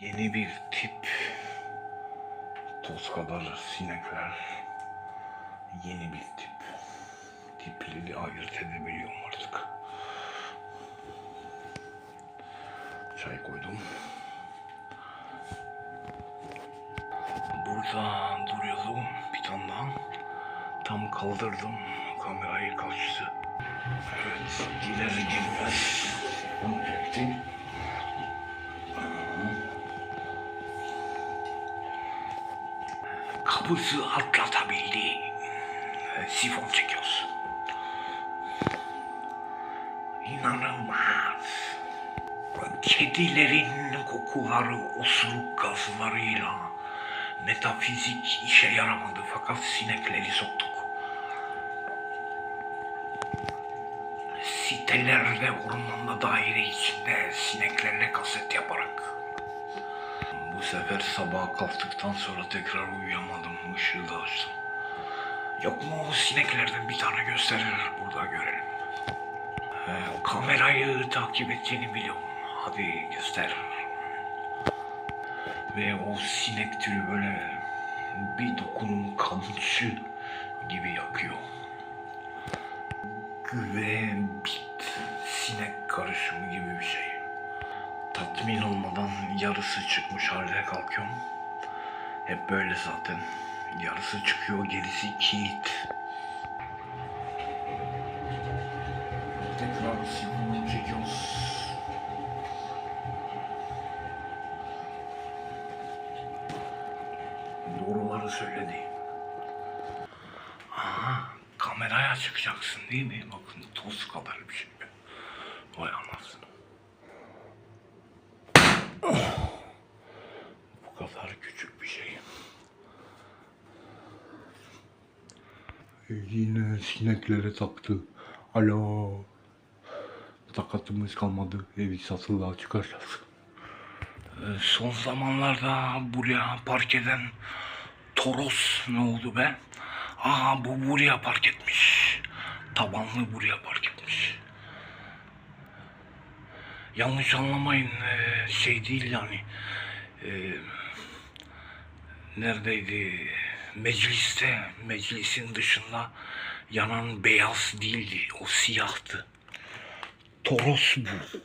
Yeni bir tip. Toz kadar sinekler. Yeni bir tip. Tipleri ayırt edebiliyorum artık. Çay koydum. Burada duruyordu bir tane daha. Tam kaldırdım kamerayı kaçtı. Evet, girer girmez. Kapısı atlatabildi. Sifon çekiyoruz. İnanılmaz. Kedilerin kokuları, osuruk gazlarıyla metafizik işe yaramadı fakat sinekleri soktuk. Sitelerde, ormanda daire içinde sineklerle kaset yaparak. Bu sefer sabaha kalktıktan sonra tekrar uyuyamadım, ışığı da açtım. Yok mu o sineklerden bir tane gösterir burada görelim. Ee, kamerayı takip ettiğini biliyorum. Hadi göster. Ve o sinek türü böyle bir dokunum kamışı gibi yakıyor. Güve, bit, sinek karışımı gibi bir şey. Tatmin olmadan yarısı çıkmış halde kalkıyorum. Hep böyle zaten. Yarısı çıkıyor, gerisi kilit. Tekrar sifonu çekiyoruz. Doğruları söyledi. Aha, kameraya çıkacaksın değil mi? Bakın toz kadar bir şey. Vay anasını. Bu kadar küçük bir şey. Yine sineklere taktı. Alo. Takatımız kalmadı. Evi satılığa çıkaracağız. Ee, Son zamanlarda buraya park eden Toros ne oldu be? Aa bu buraya park etmiş. Tabanlı buraya park etmiş. Yanlış anlamayın ee, şey değil yani. Ee, neredeydi? Mecliste, meclisin dışında yanan beyaz değildi. O siyahtı. Toros bu.